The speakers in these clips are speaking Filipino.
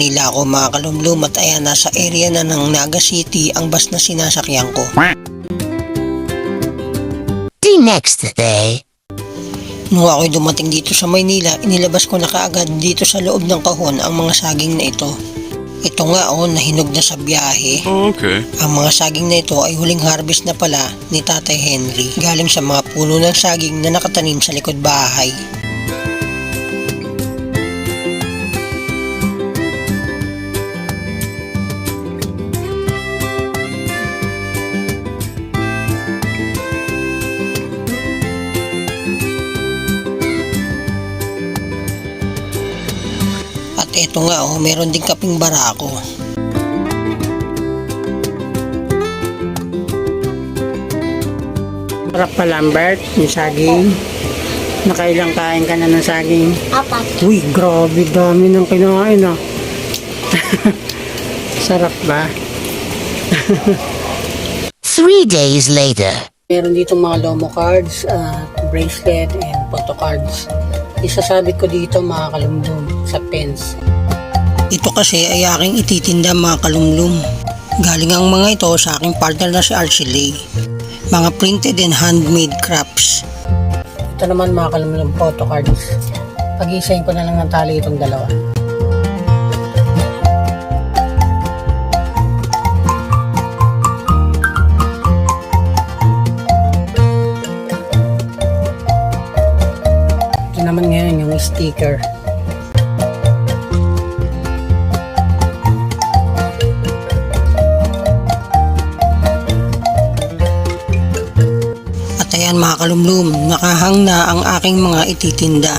Manila ako mga kalumlum at ayan nasa area na ng Naga City ang bus na sinasakyan ko. The next day, Nung ako'y dumating dito sa Maynila, inilabas ko na kaagad dito sa loob ng kahon ang mga saging na ito. Ito nga oh, nahinog na sa biyahe. Oh, okay. Ang mga saging na ito ay huling harvest na pala ni Tatay Henry galing sa mga puno ng saging na nakatanim sa likod bahay. Eto nga oh, meron din kaping barako. Sarap pa Lambert, yung saging. Nakailang kain ka na ng saging. apat. Uy, grabe dami ng kinain ah. Sarap ba? Three days later, Meron dito mga Lomo cards, at bracelet, and photo cards. Isasabi ko dito mga kalumdum sa pens. Ito kasi ay aking ititinda mga kalumlum. Galing ang mga ito sa aking partner na si Archie Mga printed and handmade crafts. Ito naman mga kalumdum photo cards. Pag-isayin ko na lang ng tali itong dalawa. Ito naman ngayon yung sticker. Ayan mga kalumlum, nakahang na ang aking mga ititinda.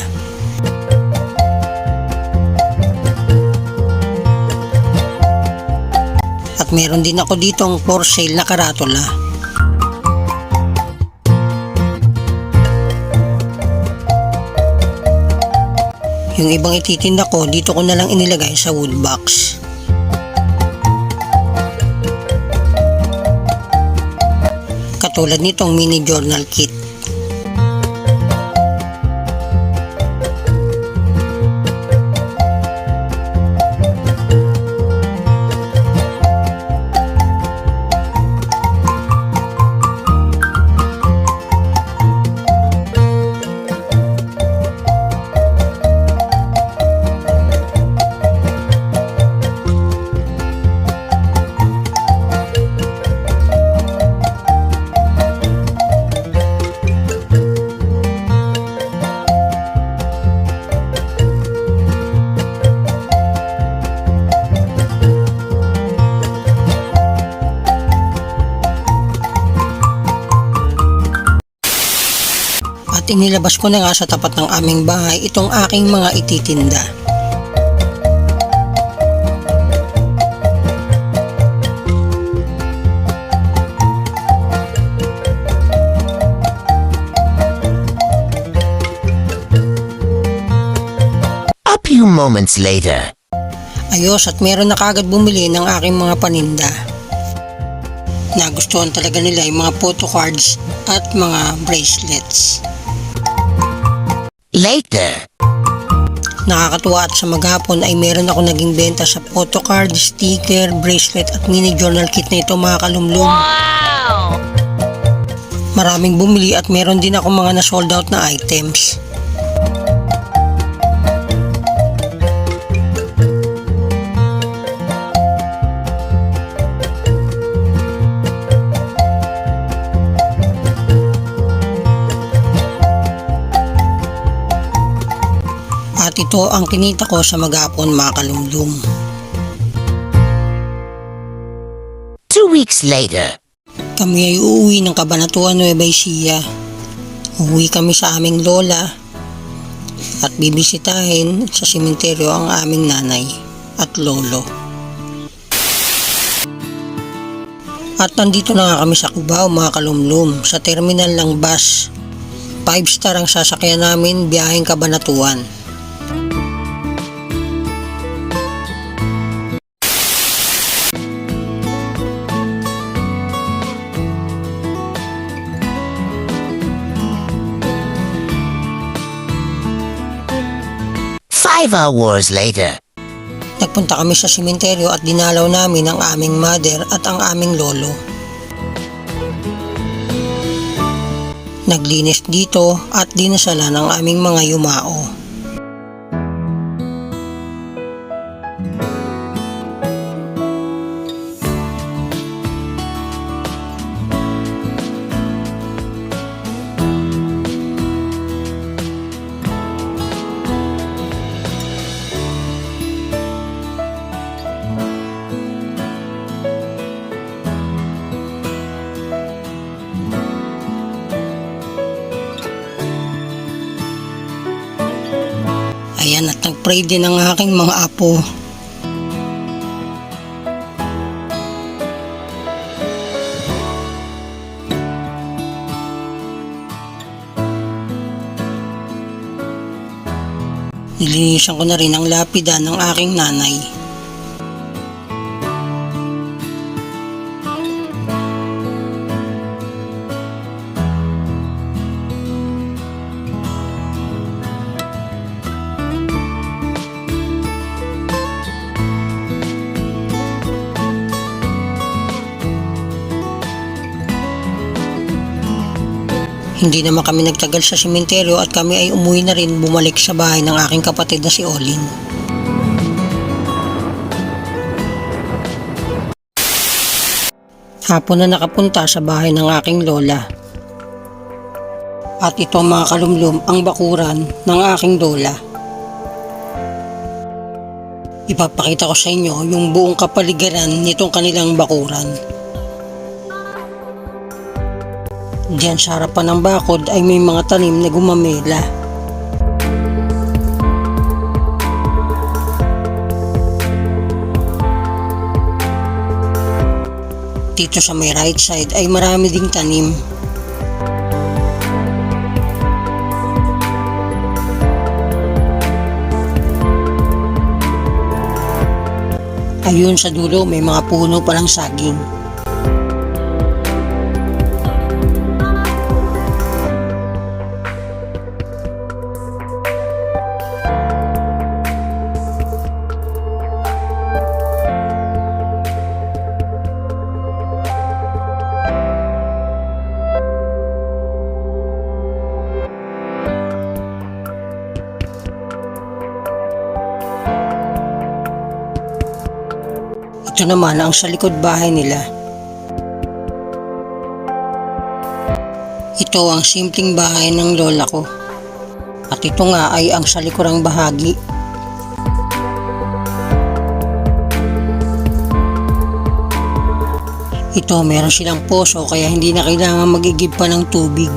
At meron din ako ditong for sale na karatula. Yung ibang ititinda ko, dito ko na lang inilagay sa wood box. Katulad nitong mini journal kit. Inilabas ko na nga sa tapat ng aming bahay itong aking mga ititinda. a few moments later, Ayos at meron na kagad bumili ng aking mga paninda. Nagustuhan talaga nila yung mga photo cards at mga bracelets. Later, Nakakatuwa at sa maghapon ay meron ako naging benta sa photo card, sticker, bracelet at mini journal kit na ito mga kalumlum. Maraming bumili at meron din ako mga na sold out na items. Ito ang kinita ko sa maghapon mga kalumlum. two weeks later, Kami ay uuwi ng Cabanatuan Nueva Ecija. Uuwi kami sa aming lola at bibisitahin sa simenteryo ang aming nanay at lolo. At nandito na nga kami sa Cubao mga kalumlum sa terminal ng bus. 5 star ang sasakyan namin biyaheng Cabanatuan. Five hours later, Napunta kami sa simenteryo at dinalaw namin ang aming mother at ang aming lolo. Naglinis dito at dinasalan ang aming mga yumao. Nagpray din ang aking mga apo. Nilinisan ko na rin ang lapida ng aking nanay. Hindi naman kami nagtagal sa simenteryo at kami ay umuwi na rin bumalik sa bahay ng aking kapatid na si Olin. Hapon na nakapunta sa bahay ng aking lola. At ito mga kalumlum ang bakuran ng aking lola. Ipapakita ko sa inyo yung buong kapaligiran nitong kanilang bakuran. Diyan sa harapan ng bakod ay may mga tanim na gumamela. Dito sa may right side ay marami ding tanim. Ayun sa dulo may mga puno pa ng saging. Ito naman ang sa likod bahay nila. Ito ang simpleng bahay ng lola ko. At ito nga ay ang sa likurang bahagi. Ito meron silang poso kaya hindi na kailangan magigib pa ng tubig.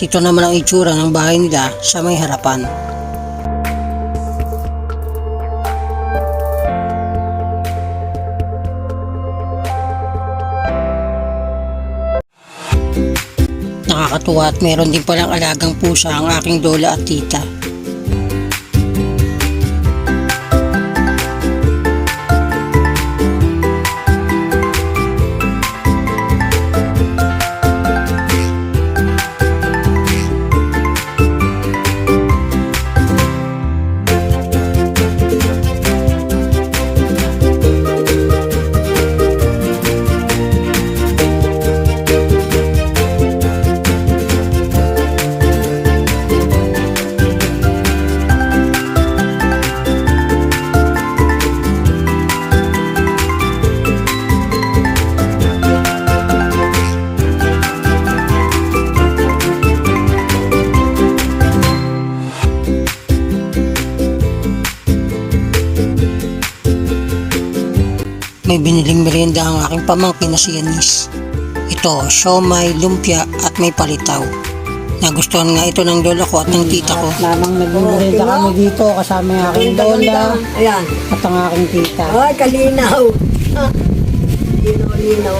At ito naman ang itsura ng bahay nila sa may harapan. Nakakatuwa at meron din palang alagang pusa ang aking lola at tita. Merienda ang aking pamangkin na si Yanis. Ito, siomay, lumpia at may palitaw. Nagustuhan nga ito ng lola ko at ng tita ko. Lamang nagmerienda kami dito kasama yung aking lola Ayan. at ang aking tita. Ay, kalinaw. Linaw-linaw.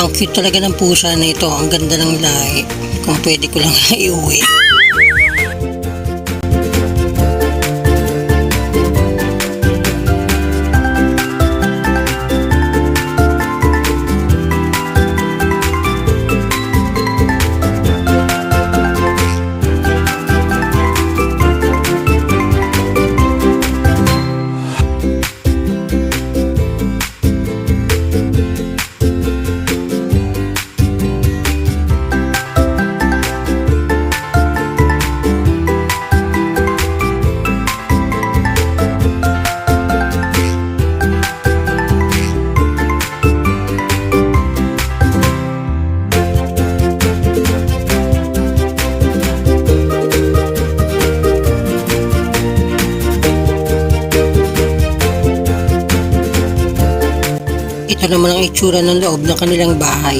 Ang cute talaga ng pusa na ito, ang ganda ng lahi. kung pwede ko lang iuwi. Naman ang itsura ng loob ng kanilang bahay.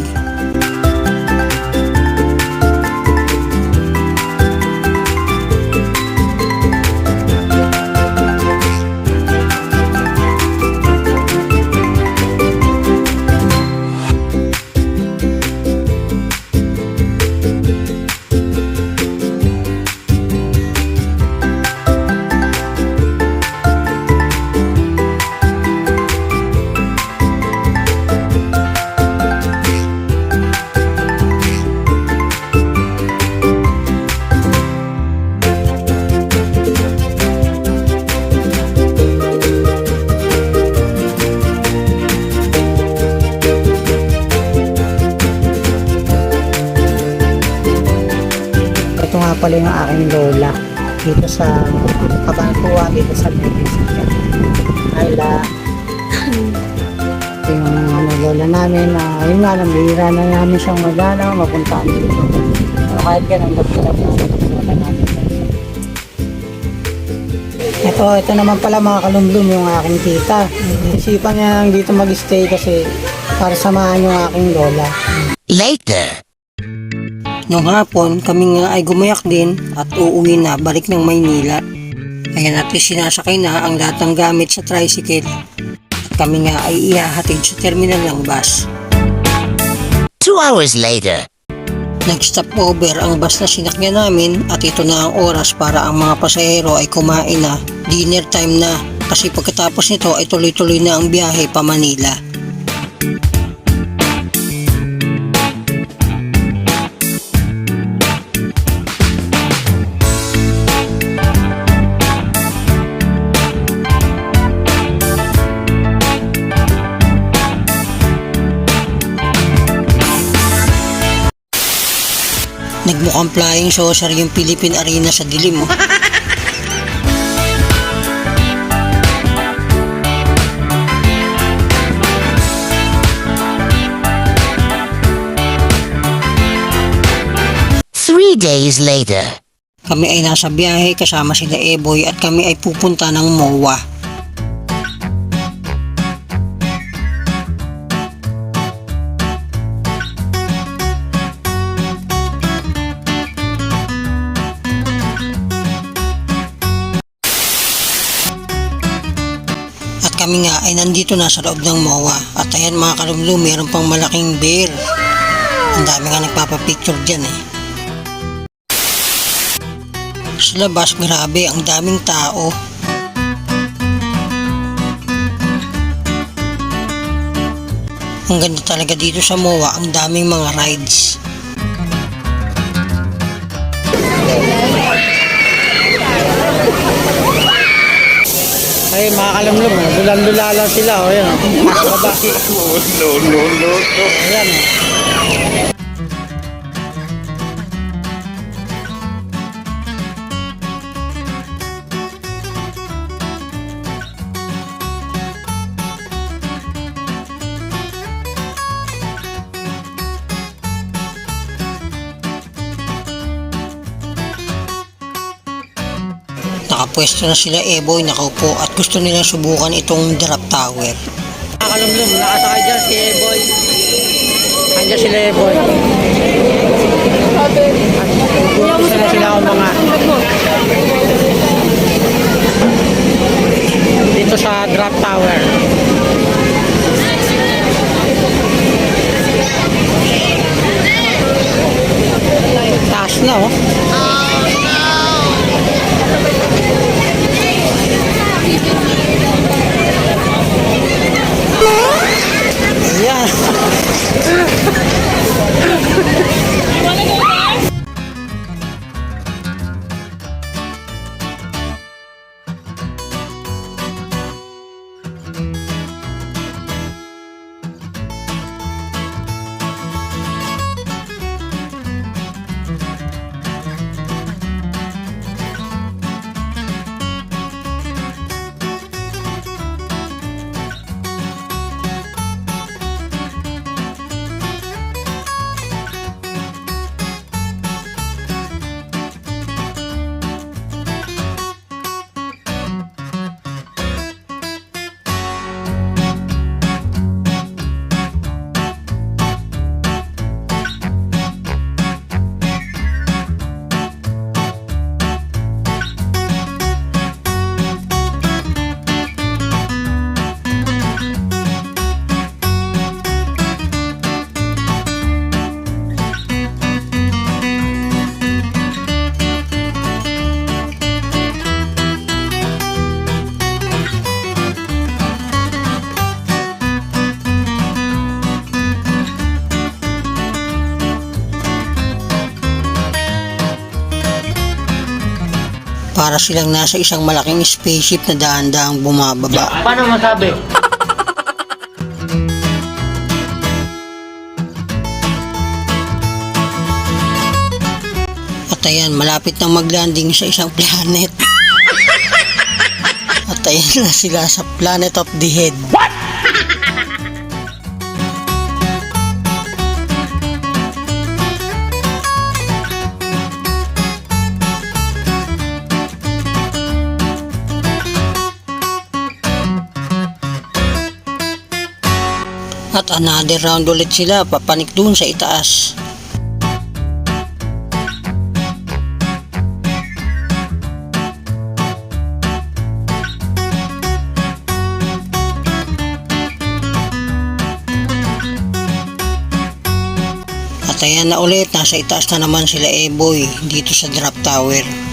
Sa Kabantuan, dito sa. Ayla. Ito yung ano, lola namin na yun nga lang, bihira na namin siyang magana, mapuntaan dito. Pero kahit ganun, po sa lola namin. Ito, ito naman pala mga kalumlum yung aking tita. Isipan niya dito mag-stay kasi para samahan yung aking lola. Later. Noong hapon, kami nga ay gumayak din at uuwi na balik ng Maynila. Ayan at sinasakay na ang lahat ng gamit sa tricycle. At kami nga ay ihahatid sa terminal ng bus. Two hours later. Nag-stop over ang bus na sinakyan namin at ito na ang oras para ang mga pasahero ay kumain na. Dinner time na kasi pagkatapos nito ay tuloy-tuloy na ang biyahe pa Manila. Nagmukhang flying saucer yung Philippine Arena sa dilim oh. mo. Three days later. Kami ay nasa biyahe kasama sila Eboy at kami ay pupunta ng MOA. Kami nga ay nandito na sa loob ng MOA. At ayan mga kalumlu, meron pang malaking bear. Ang dami nga nagpapapicture dyan eh. Sa labas, grabe, ang daming tao. Ang ganda talaga dito sa MOA, ang daming mga rides. Ay, mga kalamlum, eh. dulan-dula lang sila. O, yan. O. Baba. no, no, no, no. Ayan. o. Nakapwesto na sila Eboy, nakaupo at gusto nilang subukan itong drop tower. Mga kalamlum, nakasakay dyan si Eboy. Andiyan sila Eboy. Isa na sila ang mga dito sa drop tower. na oh. Para silang nasa isang malaking spaceship na daan-daang bumababa. Paano masabi? At ayan, malapit nang maglanding sa isang planet. At ayan na sila sa Planet of the Head. At another round ulit sila papanik dun sa itaas. At ayan na ulit, nasa itaas na naman sila Eboy dito sa drop tower.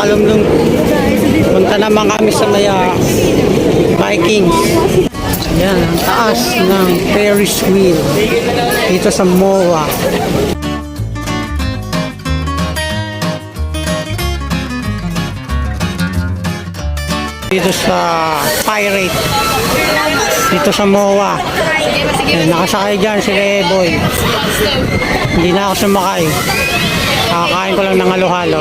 Ayun, mga kalumlum. Punta naman kami sa Maya Vikings. Yan, ang taas ng Ferris wheel dito sa MOA. Dito sa Pirate. Dito sa MOA. Yan, nakasakay dyan si Reboy. Hindi na ako sumakay. Kakakain ko lang ng halo-halo.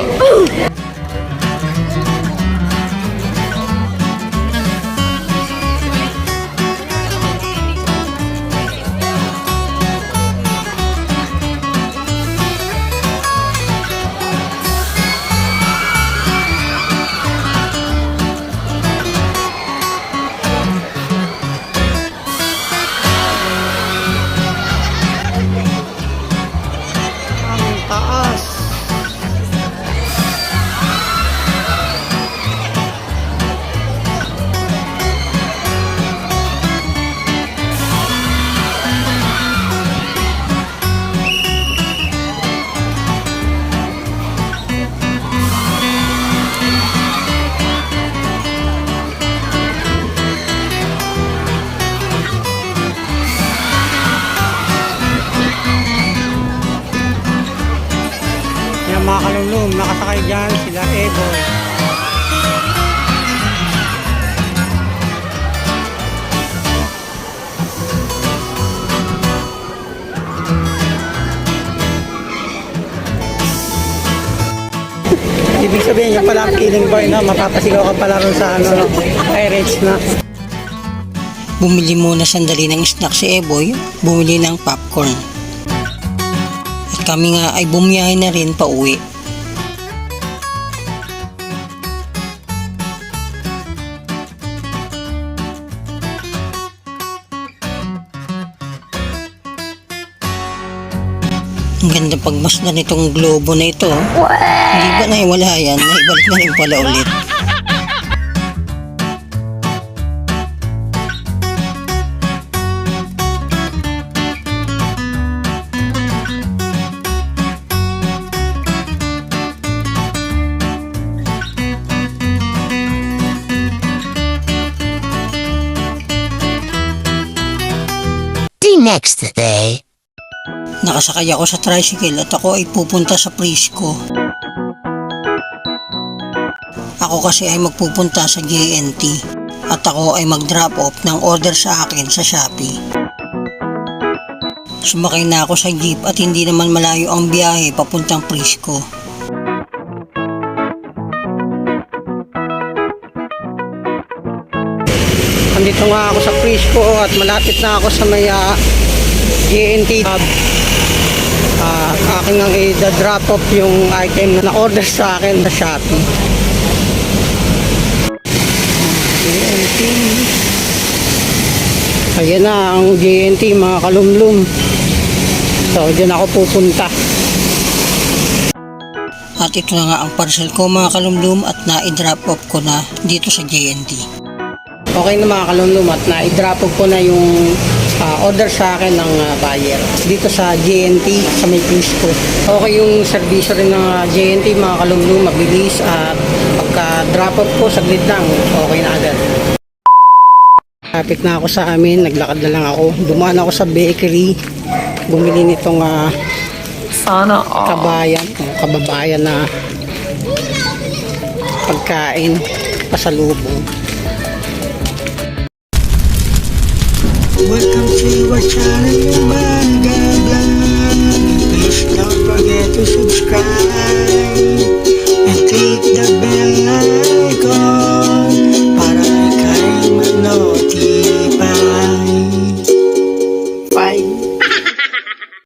Nakasakay dyan sila Eboy. Ibig sabihin yung pala ang feeling boy na mapapasigaw ka pala rin sa ano, no, Pirates na. Bumili muna sandali ng snack si Eboy, bumili ng popcorn. Kami nga ay bumiyahe na rin pa uwi. Ang ganda pagmasdan nitong globo na ito. Hindi ba na wala yan? Naibalik na rin pala ulit. Next day. Nakasakay ako sa tricycle at ako ay pupunta sa Prisco. Ako kasi ay magpupunta sa JNT at ako ay mag-drop off ng order sa akin sa Shopee. Sumakay na ako sa jeep at hindi naman malayo ang biyahe papuntang Prisco. Andito nga ako sa Frisco at malapit na ako sa may ah, GNT Hub. Ah, akin ang i-drop off yung item na order sa akin sa Shopee. GNT. Ayan na ang GNT mga kalumlum. So, dyan ako pupunta. At ito na nga ang parcel ko mga kalumlum at na-drop off ko na dito sa JNT. Okay na mga kalumlum at na-drop off ko na yung ah, order sa akin ng ah, buyer dito sa JNT sa may Crisco. Okay yung servisyo rin ng ah, JNT mga kalumlum, mabilis at pagka drop off ko saglit lang, okay na agad. Kapit na ako sa amin, naglakad na lang ako. Dumaan ako sa bakery, bumili nitong ah, Sana all. kabayan, o kababayan na pagkain, pasalubong. Welcome to our channel, Umaga Vlog. Please don't forget to subscribe and click the bell icon.